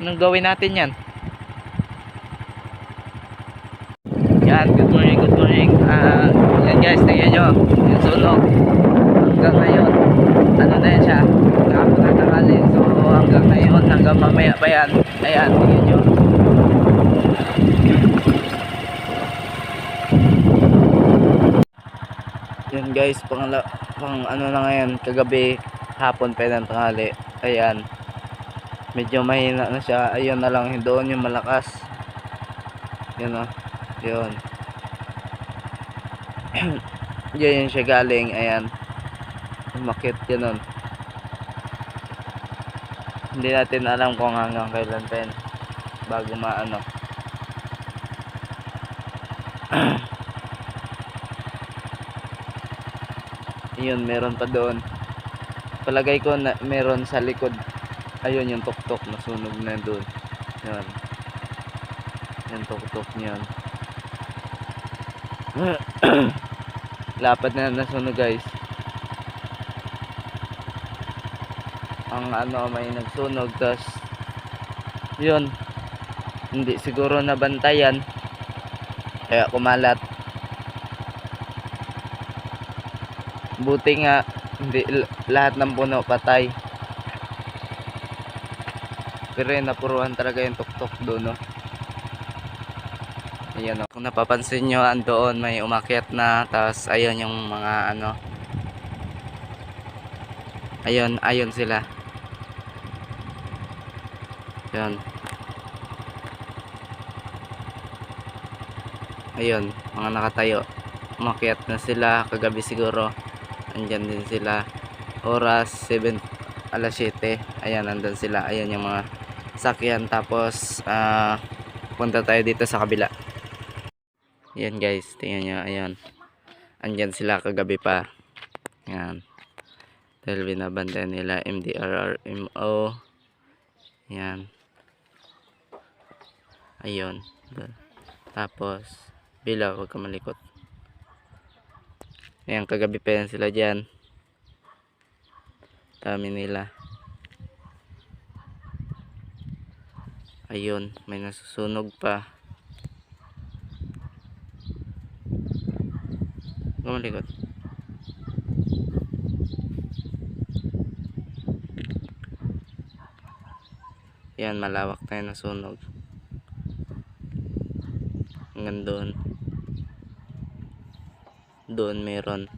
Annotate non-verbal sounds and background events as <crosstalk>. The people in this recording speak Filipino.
Anong gawin natin yan? Yan, good morning, good morning. Ah, yan guys, tingnan nyo. Yung sunog. Hanggang ngayon, ano na yan siya? Tangali. So, hanggang ngayon, hanggang mamaya pa yan. Ayan, tingnan nyo. Yan guys, pang, pang ano na ngayon, kagabi, hapon pa ng tanghali. Ayan. Medyo mahina na siya. Ayun na lang, doon yung malakas. Yun o. Yun. Diyan <clears throat> yun siya galing. Ayan. Umakit yun nun. Hindi natin alam kung hanggang kailan pa yun. Bago maano. <clears throat> Yun, meron pa doon. Palagay ko na meron sa likod. Ayun yung tuktok na sunog na doon. Yan. Yung tuktok niyan. <clears throat> Lapad na nasunog guys. Ang ano may nagsunog tas yun. Hindi siguro nabantayan. Kaya kumalat. Buti nga hindi lahat ng puno patay. Pero yun, napuruan talaga yung tuktok doon, no? Ayan, no? Kung napapansin nyo, andoon may umakyat na. Tapos, ayun yung mga ano. Ayun, ayun sila. Ayun. Ayun, mga nakatayo. Umakyat na sila kagabi siguro. Andyan din sila. Oras 7 alas 7. Ayan, nandun sila. Ayan yung mga sakyan. Tapos, ah, punta tayo dito sa kabila. Ayan guys, tingnan nyo. Ayan. Andyan sila kagabi pa. Ayan. Dahil binabantayan nila MDRRMO. Ayan. Ayun. Tapos, bila, huwag ka malikot. Ayan, kagabi pa yan sila dyan. Dami nila. Ayun, may nasusunog pa. Gumalikot. Yan, malawak yung nasunog. Hanggang doon. Doon meron.